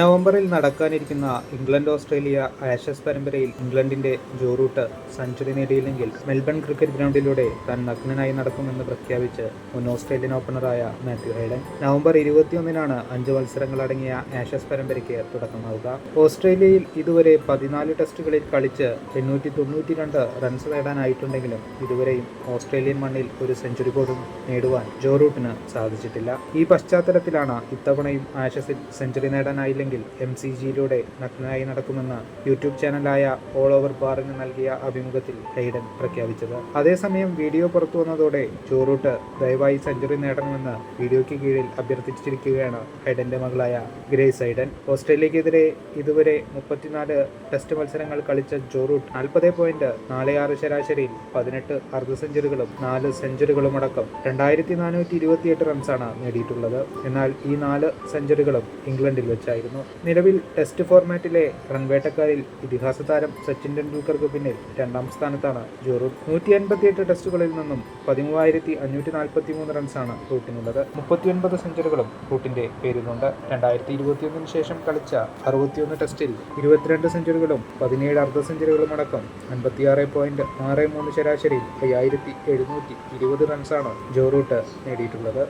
നവംബറിൽ നടക്കാനിരിക്കുന്ന England Australia Ashes പരമ്പരയിൽ ഇംഗ്ലണ്ടിന്റെ ജോറൂട്ട് സെഞ്ചുറി നേടിയില്ലെങ്കിൽ മെൽബൺ ക്രിക്കറ്റ് ഗ്രൗണ്ടിലൂടെ താൻ നഗ്നനായി നടക്കുമെന്ന് പ്രഖ്യാപിച്ച് മുൻ ഓസ്ട്രേലിയൻ ഓപ്പണറായ മാത്യു ഹൈഡൻ. നവംബർ ഇരുപത്തിയൊന്നിനാണ് അഞ്ച് മത്സരങ്ങളടങ്ങിയ ആഷസ് പരമ്പരയ്ക്ക് തുടക്കമാവുക. ഓസ്ട്രേലിയയിൽ ഇതുവരെ പതിനാല് ടെസ്റ്റുകളിൽ കളിച്ച് എണ്ണൂറ്റി തൊണ്ണൂറ്റി രണ്ട് റൺസ് നേടാനായിട്ടുണ്ടെങ്കിലും ഇതുവരെയും ഓസ്ട്രേലിയൻ മണ്ണിൽ ഒരു സെഞ്ചുറി പോലും നേടുവാൻ ജോറൂട്ടിന് സാധിച്ചിട്ടില്ല. ഈ പശ്ചാത്തലത്തിലാണ് ഇത്തവണയും ആഷസിൽ സെഞ്ചുറി നേടാനായില്ലെങ്കിൽ എം സി ജിയിലൂടെ നഗ്നനായി നടക്കുമെന്ന് യൂട്യൂബ് ചാനലായ ഓൾ ഓവർ ബാറിന് നൽകിയ അഭിമുഖത്തിൽ ഹൈഡൻ പ്രഖ്യാപിച്ചത്. അതേസമയം വീഡിയോ പുറത്തു വന്നതോടെ ചോറൂട്ട് ദയവായി സെഞ്ചുറി നേടണമെന്ന് വീഡിയോയ്ക്ക് കീഴിൽ അഭ്യർത്ഥിച്ചിരിക്കുകയാണ് ഹൈഡന്റെ മകളായ ഗ്രേസ് ഹൈഡൻ. ഓസ്ട്രേലിയക്കെതിരെ ഇതുവരെ മുപ്പത്തിനാല് ടെസ്റ്റ് മത്സരങ്ങൾ കളിച്ച ജോറൂട്ട് നാൽപ്പത് പോയിന്റ് നാല് ആറ് ശരാശരിയിൽ പതിനെട്ട് അർദ്ധ സെഞ്ചുറികളും നാല് സെഞ്ചുറികളും അടക്കം രണ്ടായിരത്തി നാനൂറ്റി ഇരുപത്തിയെട്ട് റൺസാണ് നേടിയിട്ടുള്ളത്. എന്നാൽ ഈ നാല് സെഞ്ചുറികളും ഇംഗ്ലണ്ടിൽ വെച്ചായിരുന്നു. നിലവിൽ ടെസ്റ്റ് ഫോർമാറ്റിലെ റൺവേട്ടക്കാരിൽ ഇതിഹാസ താരം സച്ചിൻ ടെണ്ടുൽക്കർക്ക് പിന്നിൽ രണ്ടാം സ്ഥാനത്താണ്. ജോ റൂട്ട് നൂറ്റി അൻപത്തിയെട്ട് ടെസ്റ്റുകളിൽ നിന്നും പതിമൂവായിരത്തി അഞ്ഞൂറ്റി നാൽപ്പത്തി മൂന്ന് റൺസാണ് റൂട്ടിനുള്ളത്. മുപ്പത്തിയൊൻപത് സെഞ്ചുറികളും റൂട്ടിന്റെ പേരിലുണ്ട്. രണ്ടായിരത്തി ഇരുപത്തിയൊന്നിന് ശേഷം കളിച്ച അറുപത്തിയൊന്ന് ടെസ്റ്റിൽ ഇരുപത്തിരണ്ട് സെഞ്ചുറികളും പതിനേഴ് അർദ്ധ സെഞ്ചുറികളും അടക്കം അൻപത്തിയാറ് പോയിന്റ് ആറ് മൂന്ന് ശരാശരി അയ്യായിരത്തി എഴുന്നൂറ്റി ഇരുപത് റൺസാണ് ജോ റൂട്ട് നേടിയിട്ടുള്ളത്.